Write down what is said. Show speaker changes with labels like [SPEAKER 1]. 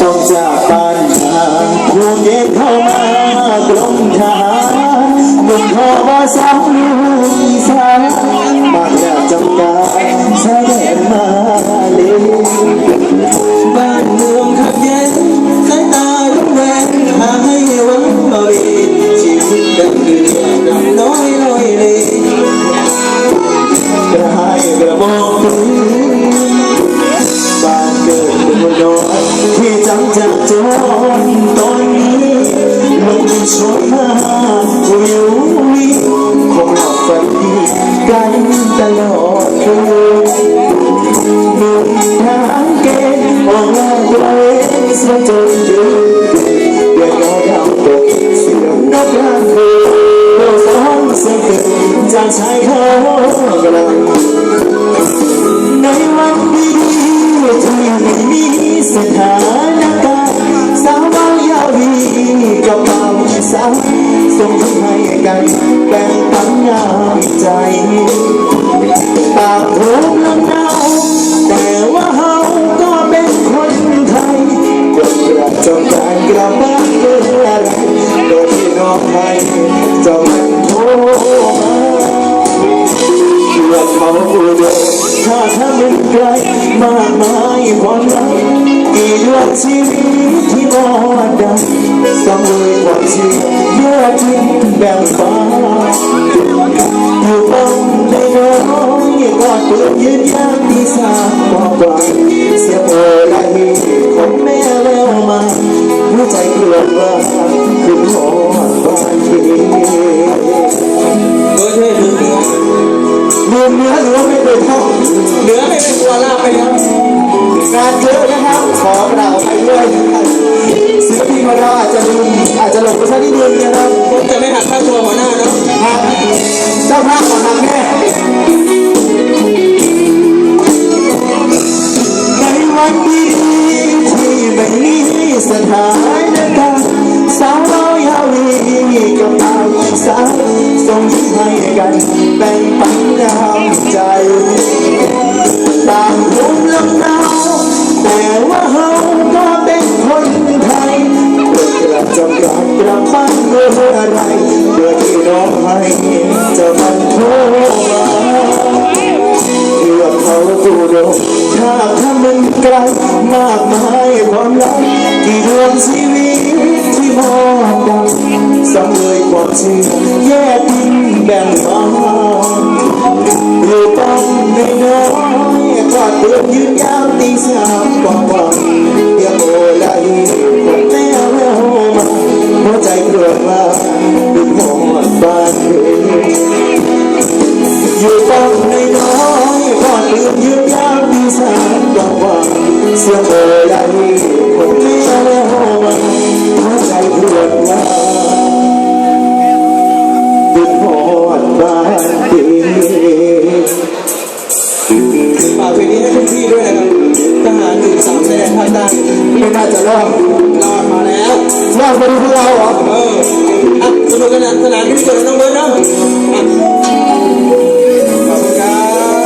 [SPEAKER 1] ต้องจากบ้านทางภูเก็ตเข้ามากรมทหารหนุ่มทอว่าสาวลู กระจงการกลับบ้านเมื่อไรโดยที่น้องให้จ้ามันโทรมาเพื่อเขาผู้เดินถ้าถ้าเป็นไกลมากมายความรักกี่เดวงชีวิตที่รอดังต้องเลยความเชื่เยอะจริงแบ่งฟ้า อไม่เป็น
[SPEAKER 2] ตัวลาบไปครับ
[SPEAKER 1] งานเยอะนะครับขอเราไปด้วยศิลปินของเราอาจจะลืมอาจจะหลงไปสักนิดนึงนะครับ
[SPEAKER 2] ผมจะไม่หักค่าตัวหัวหน้าเนาะ
[SPEAKER 1] ทางเจ้าภาพของทางแม่ในวันดีที่ไม่มีสถานการณ์สาวเรายาวีกับเอาสาวส่งยิ้มให้กัน ชีวิตที่มอบกันสังเลยความเชื่อแยกทิ้งแบ่งมา
[SPEAKER 2] ฝากเพลงนี้ให้ทุกพี่ด้วยนะครับทหารถึงสามชายแดนภาคใต้
[SPEAKER 1] ไม่น่าจะรอด
[SPEAKER 2] รอดมาแล้ว
[SPEAKER 1] รอดมาดูพวกเราเหรอ